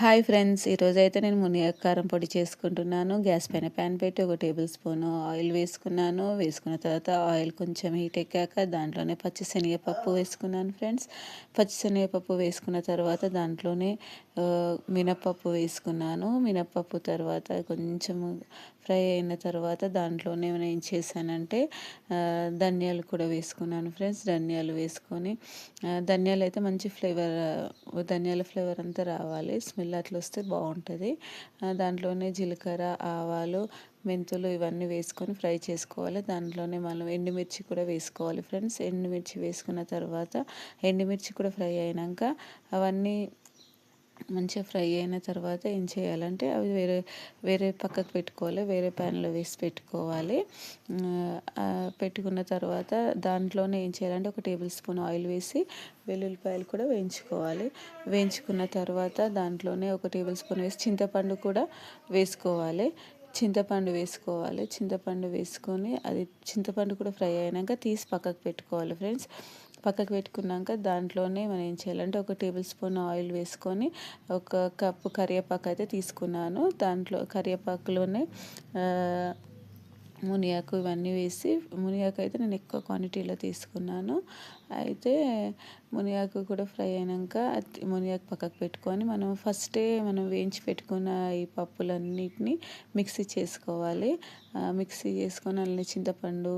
Hi friends ఈరోజు అయితే నేను మునిగ కారం పొడి చేసుకుంటున్నాను. గ్యాస్ పైన ప్యాన్ పెట్టి ఒక టేబుల్ స్పూన్ ఆయిల్ వేసుకున్నాను. వేసుకున్న తర్వాత ఆయిల్ కొంచెం హీట్ ఎక్కాక దాంట్లోనే పచ్చిశనగపప్పు వేసుకున్నాను ఫ్రెండ్స్. పచ్చిశనగపప్పు వేసుకున్న తర్వాత దాంట్లోనే మినప్పప్పు వేసుకున్నాను. మినప్పప్పు తర్వాత కొంచెం ఫ్రై అయిన తర్వాత దాంట్లోనే నేను ఏం చేశానంటే ధనియాలు కూడా వేసుకున్నాను ఫ్రెండ్స్. ధనియాలు వేసుకొని ధనియాలు అయితే మంచి ఫ్లేవర్ ధనియాల ఫ్లేవర్ అంతా రావాలి. స్మెల్ అట్లా వస్తే బాగుంటుంది. దాంట్లోనే జీలకర్ర ఆవాలు మెంతులు ఇవన్నీ వేసుకొని ఫ్రై చేసుకోవాలి. దాంట్లోనే మనం ఎండుమిర్చి కూడా వేసుకోవాలి ఫ్రెండ్స్. ఎండుమిర్చి వేసుకున్న తర్వాత ఎండుమిర్చి కూడా ఫ్రై అయినాక అవన్నీ మంచిగా ఫ్రై అయిన తర్వాత ఏం చేయాలంటే అవి వేరే వేరే పక్కకు పెట్టుకోవాలి. వేరే ప్యాన్లో వేసి పెట్టుకోవాలి. పెట్టుకున్న తర్వాత దాంట్లోనే ఏం చేయాలంటే ఒక టేబుల్ స్పూన్ ఆయిల్ వేసి వెల్లుల్లిపాయలు కూడా వేయించుకోవాలి. వేయించుకున్న తర్వాత దాంట్లోనే ఒక టేబుల్ స్పూన్ వేసి చింతపండు కూడా వేసుకోవాలి. చింతపండు వేసుకోవాలి. చింతపండు వేసుకొని అది చింతపండు కూడా ఫ్రై అయినాక తీసి పక్కకు పెట్టుకోవాలి ఫ్రెండ్స్. పక్కకు పెట్టుకున్నాక దాంట్లోనే మనం ఏం చేయాలంటే ఒక టేబుల్ స్పూన్ ఆయిల్ వేసుకొని ఒక కప్పు కరివేపాకు అయితే తీసుకున్నాను. దాంట్లో కరివేపాకులోనే మునియాకు ఇవన్నీ వేసి మునియాకు అయితే నేను ఎక్కువ క్వాంటిటీలో తీసుకున్నాను. అయితే మునియాకు కూడా ఫ్రై అయినాక మునియాకు పక్కకు పెట్టుకొని మనం ఫస్టే మనం వేయించి పెట్టుకున్న ఈ పప్పులన్నిటిని మిక్సీ చేసుకోవాలి. మిక్సీ చేసుకొని అందులో చింతపండు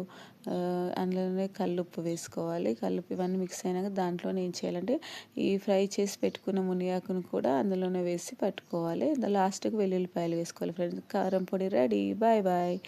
అందులోనే కల్లుప్పు వేసుకోవాలి. కల్లుప్పు ఇవన్నీ మిక్స్ అయినాక దాంట్లో ఏం చేయాలంటే ఈ ఫ్రై చేసి పెట్టుకున్న మునియాకును కూడా అందులోనే వేసి పట్టుకోవాలి. లాస్ట్కి వెల్లుల్లిపాయలు వేసుకోవాలి ఫ్రెండ్స్ కారం పొడి రెడీ. Bye bye